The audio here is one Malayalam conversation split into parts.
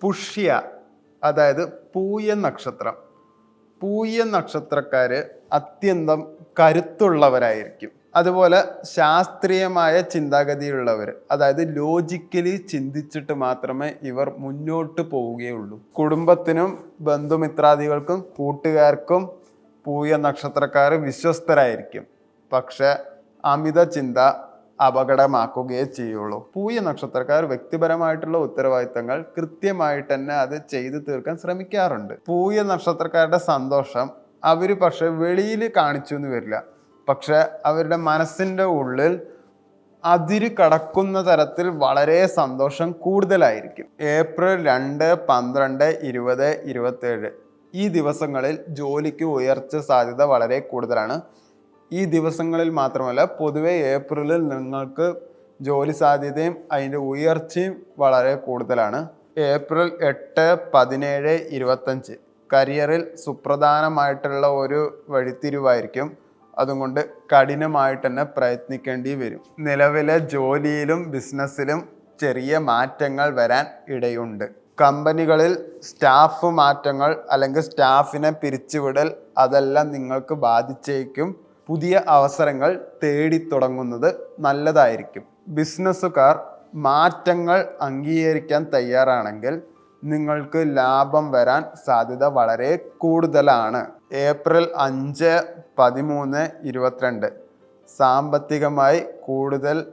പുഷ്യ അതായത് പൂയ നക്ഷത്രം. പൂയ നക്ഷത്രക്കാർ അത്യന്തം കരുത്തുള്ളവരായിരിക്കും. അതുപോലെ ശാസ്ത്രീയമായ ചിന്താഗതിയുള്ളവർ അതായത് ലോജിക്കലി ചിന്തിച്ചിട്ട് മാത്രമേ ഇവർ മുന്നോട്ട് പോവുകയുള്ളൂ. കുടുംബത്തിനും ബന്ധുമിത്രാദികൾക്കും കൂട്ടുകാർക്കും പൂയ നക്ഷത്രക്കാർ വിശ്വസ്തരായിരിക്കും. പക്ഷേ അമിത ചിന്ത അപകടമാക്കുകയേ ചെയ്യുള്ളൂ. പൂയ നക്ഷത്രക്കാർ വ്യക്തിപരമായിട്ടുള്ള ഉത്തരവാദിത്തങ്ങൾ കൃത്യമായിട്ട് തന്നെ അത് ചെയ്തു തീർക്കാൻ ശ്രമിക്കാറുണ്ട്. പൂയ നക്ഷത്രക്കാരുടെ സന്തോഷം അവർ പക്ഷെ വെളിയിൽ കാണിച്ചു എന്ന് വരില്ല. പക്ഷെ അവരുടെ മനസ്സിന്റെ ഉള്ളിൽ അതിര് കടക്കുന്ന തരത്തിൽ വളരെ സന്തോഷം കൂടുതലായിരിക്കും. ഏപ്രിൽ രണ്ട് പന്ത്രണ്ട് ഇരുപത് ഇരുപത്തേഴ് ഈ ദിവസങ്ങളിൽ ജോലിക്ക് ഉയർച്ച സാധ്യത വളരെ കൂടുതലാണ്. ഈ ദിവസങ്ങളിൽ മാത്രമല്ല പൊതുവെ ഏപ്രിലിൽ നിങ്ങൾക്ക് ജോലി സാധ്യതയും അതിന്റെ ഉയർച്ചയും വളരെ കൂടുതലാണ്. ഏപ്രിൽ എട്ട് പതിനേഴ് ഇരുപത്തഞ്ച്. കരിയറിൽ സുപ്രധാനമായിട്ടുള്ള ഒരു വഴിത്തിരിവായിരിക്കും. അതുകൊണ്ട് കഠിനമായിട്ട് തന്നെ പ്രയത്നിക്കേണ്ടി വരും. നിലവിലെ ജോലിയിലും ബിസിനസ്സിലും ചെറിയ മാറ്റങ്ങൾ വരാൻ ഇടയുണ്ട്. കമ്പനികളിൽ സ്റ്റാഫ് മാറ്റങ്ങൾ അല്ലെങ്കിൽ സ്റ്റാഫിനെ പിരിച്ചുവിടൽ അതെല്ലാം നിങ്ങൾക്ക് ബാധിച്ചേക്കും. പുതിയ അവസരങ്ങൾ തേടി തുടങ്ങുന്നത് നല്ലതായിരിക്കും. ബിസിനസ്സുകാർ മാറ്റങ്ങൾ അംഗീകരിക്കാൻ തയ്യാറാണെങ്കിൽ നിങ്ങൾക്ക് ലാഭം വരാൻ സാധ്യത വളരെ കൂടുതലാണ്. ഏപ്രിൽ അഞ്ച് പതിമൂന്ന് ഇരുപത്തിരണ്ട്. സാമ്പത്തികമായി കൂടുതൽ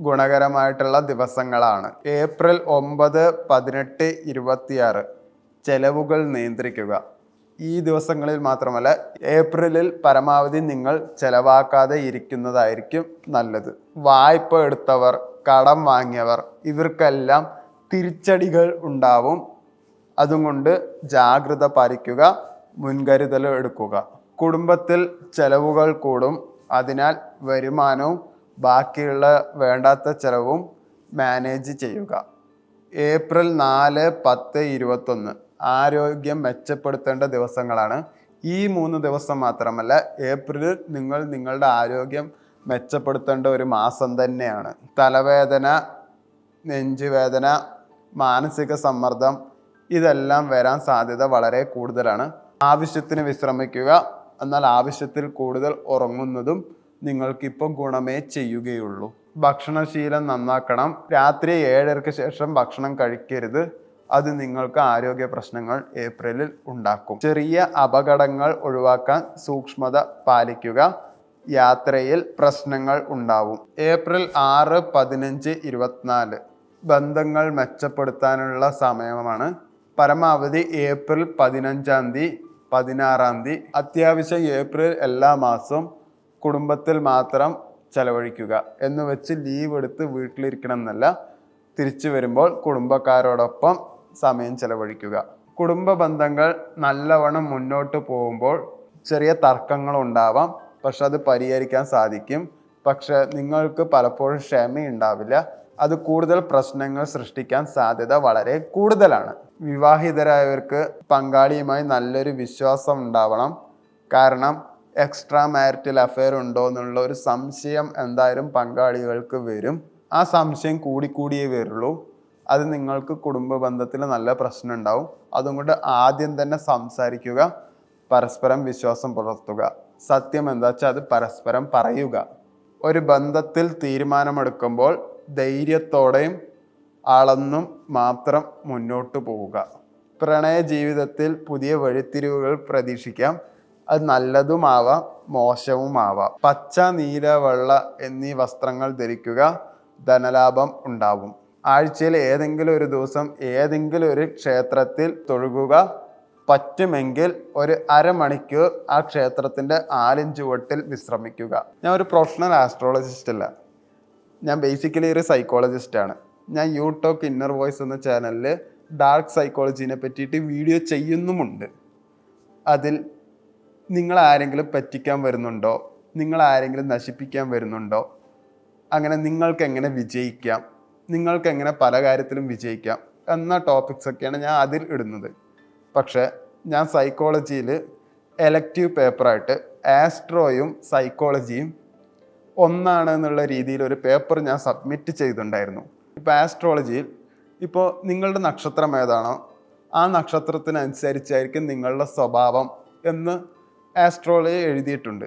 ഗുണകരമായിട്ടുള്ള ദിവസങ്ങളാണ്. ഏപ്രിൽ ഒമ്പത് പതിനെട്ട് ഇരുപത്തിയാറ്. ചെലവുകൾ നിയന്ത്രിക്കുക. ഈ ദിവസങ്ങളിൽ മാത്രമല്ല ഏപ്രിലിൽ പരമാവധി നിങ്ങൾ ചെലവാക്കാതെ ഇരിക്കുന്നതായിരിക്കും നല്ലത്. വായ്പ എടുത്തവർ കടം വാങ്ങിയവർ ഇവർക്കെല്ലാം തിരിച്ചടികൾ ഉണ്ടാവും. അതുകൊണ്ട് ജാഗ്രത പാലിക്കുക മുൻകരുതൽ എടുക്കുക. കുടുംബത്തിൽ ചെലവുകൾ കൂടും അതിനാൽ വരുമാനവും ബാക്കിയുള്ള വേണ്ടാത്ത ചെലവും മാനേജ് ചെയ്യുക. ഏപ്രിൽ നാല് പത്ത് ഇരുപത്തൊന്ന്. ആരോഗ്യം മെച്ചപ്പെടുത്തേണ്ട ദിവസങ്ങളാണ്. ഈ മൂന്ന് ദിവസം മാത്രമല്ല ഏപ്രിലിൽ നിങ്ങൾ നിങ്ങളുടെ ആരോഗ്യം മെച്ചപ്പെടുത്തേണ്ട ഒരു മാസം തന്നെയാണ്. തലവേദന നെഞ്ചുവേദന മാനസിക സമ്മർദ്ദം ഇതെല്ലാം വരാൻ സാധ്യത വളരെ കൂടുതലാണ്. ആവശ്യത്തിന് വിശ്രമിക്കുക എന്നാൽ ആവശ്യത്തിൽ കൂടുതൽ ഉറങ്ങുന്നതും നിങ്ങൾക്കിപ്പോൾ ഗുണമേ ചെയ്യുകയുള്ളൂ. ഭക്ഷണശീലം നന്നാക്കണം. രാത്രി ഏഴരയ്ക്ക് ശേഷം ഭക്ഷണം കഴിക്കരുത്. അത് നിങ്ങൾക്ക് ആരോഗ്യ പ്രശ്നങ്ങൾ ഏപ്രിലിൽ ഉണ്ടാക്കും. ചെറിയ അപകടങ്ങൾ ഒഴിവാക്കാൻ സൂക്ഷ്മത പാലിക്കുക. യാത്രയിൽ പ്രശ്നങ്ങൾ ഉണ്ടാവും. ഏപ്രിൽ ആറ് പതിനഞ്ച് ഇരുപത്തിനാല്. ബന്ധങ്ങൾ മെച്ചപ്പെടുത്താനുള്ള സമയമാണ്. പരമാവധി ഏപ്രിൽ പതിനഞ്ചാം തീയതി പതിനാറാം തീയതി. അത്യാവശ്യം ഏപ്രിൽ എല്ലാ മാസവും കുടുംബത്തിൽ മാത്രം ചെലവഴിക്കുക. എന്ന് വെച്ച് ലീവ് എടുത്ത് വീട്ടിലിരിക്കണം എന്നല്ല തിരിച്ചു വരുമ്പോൾ കുടുംബക്കാരോടൊപ്പം സമയം ചെലവഴിക്കുക. കുടുംബ ബന്ധങ്ങൾ നല്ലവണ്ണം മുന്നോട്ട് പോകുമ്പോൾ ചെറിയ തർക്കങ്ങൾ ഉണ്ടാവാം പക്ഷെ അത് പരിഹരിക്കാൻ സാധിക്കും. പക്ഷെ നിങ്ങൾക്ക് പലപ്പോഴും ക്ഷമയുണ്ടാവില്ല. അത് കൂടുതൽ പ്രശ്നങ്ങൾ സൃഷ്ടിക്കാൻ സാധ്യത വളരെ കൂടുതലാണ്. വിവാഹിതരായവർക്ക് പങ്കാളിയുമായി നല്ലൊരു വിശ്വാസം ഉണ്ടാവണം. കാരണം എക്സ്ട്രാ മാരിറ്റൽ അഫെയർ ഉണ്ടോ എന്നുള്ള ഒരു സംശയം എന്തായാലും പങ്കാളികൾക്ക് വരും. ആ സംശയം കൂടിക്കൂടിയേ വരുള്ളൂ. അത് നിങ്ങൾക്ക് കുടുംബ ബന്ധത്തിൽ നല്ല പ്രശ്നം ഉണ്ടാവും അതുകൊണ്ട് ആദ്യം തന്നെ സംസാരിക്കുക പരസ്പരം വിശ്വാസം പുലർത്തുക. സത്യം എന്താ വെച്ചാൽ അത് പരസ്പരം പറയുക. ഒരു ബന്ധത്തിൽ തീരുമാനമെടുക്കുമ്പോൾ ധൈര്യത്തോടെയും അളന്നും മാത്രം മുന്നോട്ട് പോവുക. പ്രണയ ജീവിതത്തിൽ പുതിയ വഴിത്തിരിവുകൾ പ്രതീക്ഷിക്കാം. അത് നല്ലതുമാവാം മോശവുമാവാം. പച്ച നീല വെള്ള എന്നീ വസ്ത്രങ്ങൾ ധരിക്കുക ധനലാഭം ഉണ്ടാവും. ആഴ്ചയിൽ ഏതെങ്കിലും ഒരു ദിവസം ഏതെങ്കിലും ഒരു ക്ഷേത്രത്തിൽ തൊഴുകുക പറ്റുമെങ്കിൽ ഒരു അരമണിക്കൂർ ആ ക്ഷേത്രത്തിന്റെ ആലിഞ്ചുവട്ടിൽ വിശ്രമിക്കുക. ഞാൻ ഒരു പ്രൊഫഷണൽ ആസ്ട്രോളജിസ്റ്റ് അല്ല. ഞാൻ ബേസിക്കലി ഒരു സൈക്കോളജിസ്റ്റാണ് ഞാൻ യൂട്യൂബ് ഇന്നർ വോയിസ് എന്ന ചാനലിൽ ഡാർക്ക് സൈക്കോളജീനെ പറ്റിയിട്ട് വീഡിയോ ചെയ്യുന്നുമുണ്ട്. അതിൽ നിങ്ങൾ ആരെങ്കിലും പറ്റിക്കാൻ വരുന്നുണ്ടോ? നിങ്ങൾ ആരെങ്കിലും നശിപ്പിക്കാൻ വരുന്നുണ്ടോ? അങ്ങനെ നിങ്ങൾക്ക് എങ്ങനെ വിജയിക്കാം? നിങ്ങൾക്ക് എങ്ങനെ പല കാര്യത്തിലും വിജയിക്കാം എന്ന ടോപ്പിക്സ് ഒക്കെയാണ് ഞാൻ അതിൽ ഇടുന്നത്. പക്ഷേ ഞാൻ സൈക്കോളജിയിൽ എലക്റ്റീവ് പേപ്പറായിട്ട് ആസ്ട്രോയും സൈക്കോളജിയും ഒന്നാണ് എന്നുള്ള രീതിയിൽ ഒരു പേപ്പർ ഞാൻ സബ്മിറ്റ് ചെയ്തിട്ടുണ്ടായിരുന്നു. ഇപ്പോൾ ആസ്ട്രോളജിയിൽ ഇപ്പോൾ നിങ്ങളുടെ നക്ഷത്രം ഏതാണോ ആ നക്ഷത്രത്തിനനുസരിച്ചായിരിക്കും നിങ്ങളുടെ സ്വഭാവം എന്ന് ആസ്ട്രോളജി എഴുതിയിട്ടുണ്ട്.